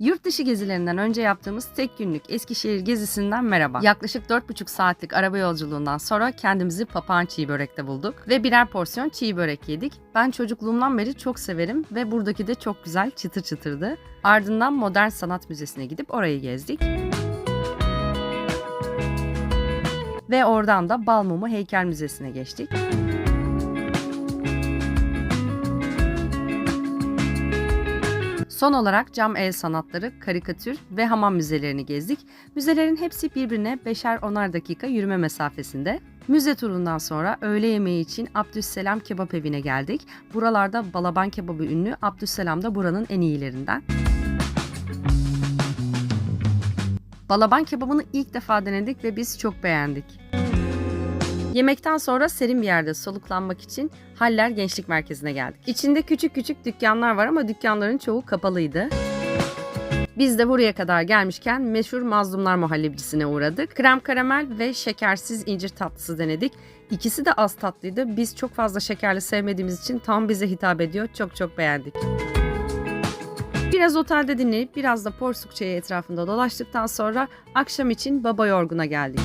Yurt dışı gezilerinden önce yaptığımız tek günlük Eskişehir gezisinden merhaba. Yaklaşık 4,5 saatlik araba yolculuğundan sonra kendimizi papağan çiğ börekte bulduk ve birer porsiyon çiğ börek yedik. Ben çocukluğumdan beri çok severim ve buradaki de çok güzel çıtır çıtırdı. Ardından Modern Sanat Müzesi'ne gidip orayı gezdik. Ve oradan da Balmumu Heykel Müzesi'ne geçtik. Son olarak cam el sanatları, karikatür ve hamam müzelerini gezdik. Müzelerin hepsi birbirine beşer onar dakika yürüme mesafesinde. Müze turundan sonra öğle yemeği için Abdüsselam Kebap Evi'ne geldik. Buralarda balaban kebabı ünlü, Abdüsselam da buranın en iyilerinden. Balaban kebabını ilk defa denedik ve biz çok beğendik. Yemekten sonra serin bir yerde soluklanmak için Haller Gençlik Merkezi'ne geldik. İçinde küçük küçük dükkanlar var ama dükkanların çoğu kapalıydı. Biz de buraya kadar gelmişken meşhur Mazlumlar Muhallebicisine uğradık. Krem karamel ve şekersiz incir tatlısı denedik. İkisi de az tatlıydı. Biz çok fazla şekerli sevmediğimiz için tam bize hitap ediyor. Çok çok beğendik. Biraz otelde dinlenip biraz da Porsuk Çayı etrafında dolaştıktan sonra akşam için Baba Yorgun'a geldik.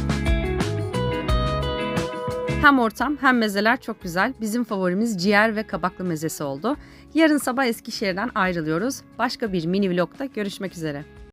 Hem ortam hem mezeler çok güzel. Bizim favorimiz ciğer ve kabaklı mezesi oldu. Yarın sabah Eskişehir'den ayrılıyoruz. Başka bir mini vlogda görüşmek üzere.